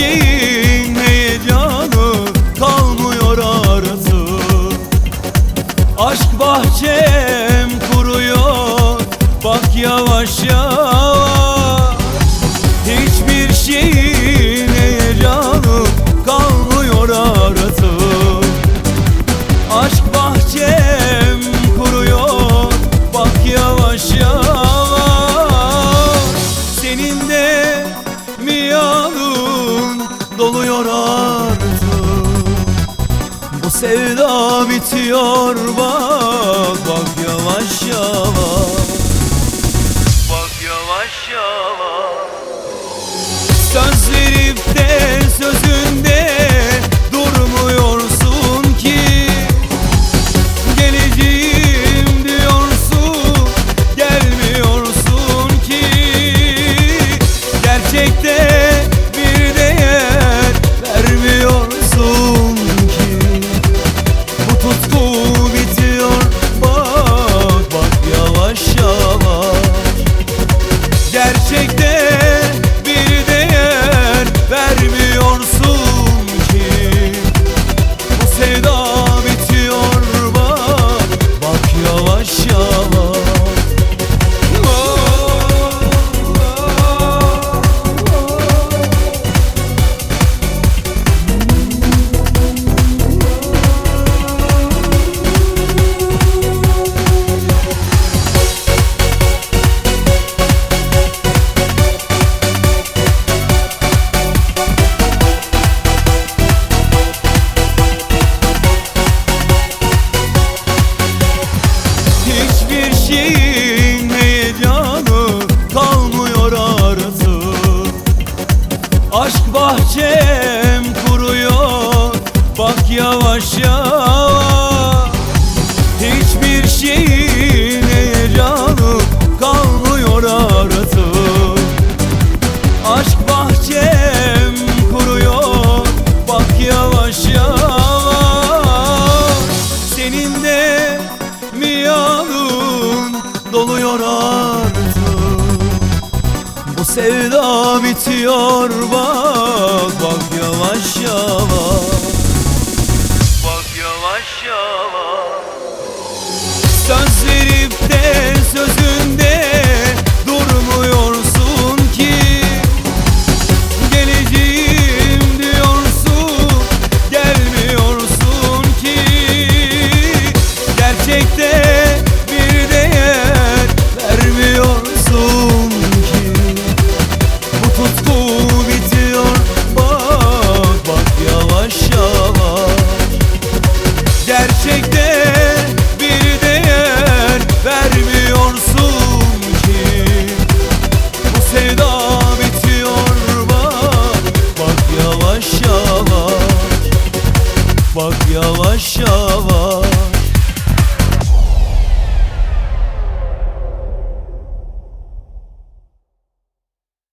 işin heyecanı kalmıyor artık. Aşk bahçem kuruyor bak yavaş yavaş. Sevda bitiyor. Bak bak yavaş yavaş Aşk bahçem kuruyor Bak yavaş yavaş. Hiçbir şeyin heyecanı Kalmıyor artık. Aşk bahçem kuruyor Bak yavaş yavaş. Senin de mi Doluyor artık? Sevda bitiyor. Bak bak yavaş yavaş.